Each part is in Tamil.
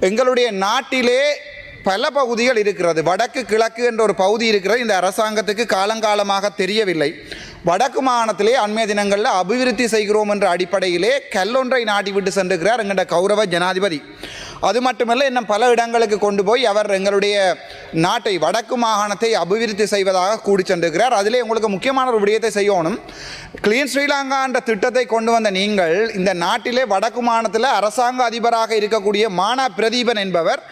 எங்களுடைய நாட்டிலே பல பகுதிகள் இருக்கிறது. வடக்கு கிழக்கு என்ற ஒரு பகுதி இருக்கிறது. இந்த அரசாங்கத்துக்கு காலங்காலமாக தெரியவில்லை. வடக்கு மாகாணத்திலே அண்மைய தினங்களில் அபிவிருத்தி செய்கிறோம் என்ற அடிப்படையிலே கல்லொன்றை நாட்டி விட்டு சென்றிருக்கிறார் கௌரவ ஜனாதிபதி. அது மட்டுமல்ல இன்னும் பல இடங்களுக்கு கொண்டு போய் அவர் எங்களுடைய நாட்டை வடக்கு மாகாணத்தை அபிவிருத்தி செய்வதாக கூடி சென்றிருக்கிறார். அதிலே உங்களுக்கு முக்கியமான ஒரு விடயத்தை செய்யணும். கிளீன் ஸ்ரீலங்கா என்ற திட்டத்தை கொண்டு வந்த நீங்கள் இந்த நாட்டிலே வடக்கு மாகாணத்தில் அரசாங்க அதிபராக இருக்கக்கூடிய மானா பிரதீபன் என்பவர்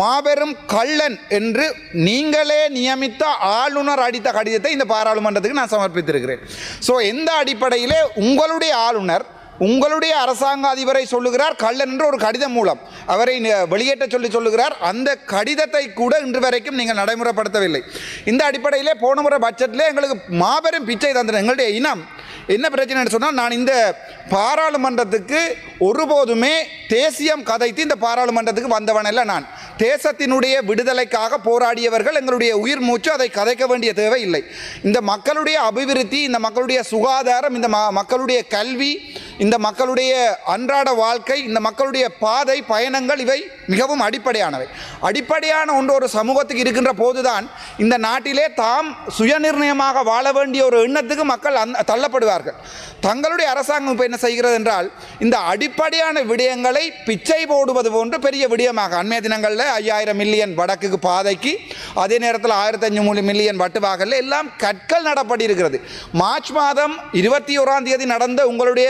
மாபெரும் கள்ளன் என்று நீங்களே நியமித்த ஆளுநர் அடித்த கடிதத்தை இந்த பாராளுமன்றத்துக்கு நான் சமர்ப்பித்திருக்கிறேன். ஸோ எந்த அடிப்படையிலே உங்களுடைய ஆளுநர் உங்களுடைய அரசாங்க அதிபரை சொல்லுகிறார் கள்ளன் என்று ஒரு கடிதம் மூலம். அவரை வெளியேற்ற சொல்லி சொல்லுகிறார். அந்த கடிதத்தை கூட இன்று வரைக்கும் நீங்கள் நடைமுறைப்படுத்தவில்லை. இந்த அடிப்படையிலே போன முறை பட்ஜெட்டில் எங்களுக்கு மாபெரும் பிச்சை தந்தனர் எங்களுடைய இனம். என்ன பிரச்சனைன்னு சொன்னால் நான் இந்த பாராளுமன்றத்துக்கு ஒருபோதுமே தேசியம் கதைத்து இந்த பாராளுமன்றத்துக்கு வந்தவனல்ல நான். தேசத்தினுடைய விடுதலைக்காக போராடியவர்கள் எங்களுடைய உயிர் மூச்சு அதை கதைக்க வேண்டிய தேவை இல்லை. இந்த மக்களுடைய அபிவிருத்தி இந்த மக்களுடைய சுகாதாரம் இந்த மக்களுடைய கல்வி இந்த மக்களுடைய அன்றாட வாழ்க்கை இந்த மக்களுடைய பாதை பயணங்கள் இவை மிகவும் அடிப்படையானவை. அடிப்படையான ஒன்று ஒரு சமூகத்துக்கு இருக்கின்ற போதுதான் இந்த நாட்டிலே தாம் சுயநிர்ணயமாக வாழ வேண்டிய ஒரு எண்ணத்துக்கு மக்கள் அந் தள்ளப்படுவார்கள். தங்களுடைய அரசாங்கம் இப்போ என்ன செய்கிறது என்றால் இந்த அடிப்படையான விடயங்களை பிச்சை போடுவது போன்று பெரிய விடயமாக. அண்மைய தினங்களில் ஐயாயிரம் மில்லியன் வடக்குக்கு பாதைக்கு அதே நேரத்தில் ஆயிரத்தி அஞ்சு மில்லியன் வட்டுவாகல எல்லாம் கற்கள் நடப்படி இருக்கிறது மார்ச் மாதம் இருபத்தி ஓராம் தேதி நடந்த உங்களுடைய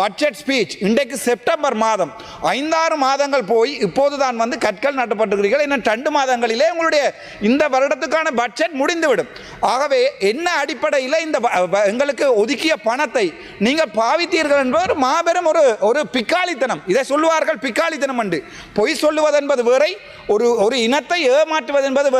பட்ஜெட் ஸ்பீச் இன்றைக்கு செப்டம்பர் மாதம். ஐந்தாறு மாதங்கள் போய் இப்போது தான் வந்து கற்கள் நட்டப்பட்டிருக்கிறீர்கள். இன்னும் ரெண்டு மாதங்களிலே உங்களுடைய இந்த வருடத்துக்கான பட்ஜெட் முடிந்துவிடும். ஆகவே என்ன அடிப்படையில் இந்த எங்களுக்கு ஒதுக்கிய பணத்தை நீங்கள் பாவித்தீர்கள் என்பது மாபெரும் ஒரு ஒரு பிக்காளித்தனம். இதை சொல்லுவார்கள் பிக்காளித்தனம் என்று. பொய் சொல்லுவது என்பது வேறை ஒரு ஒரு இனத்தை ஏமாற்றுவது என்பது வேறு.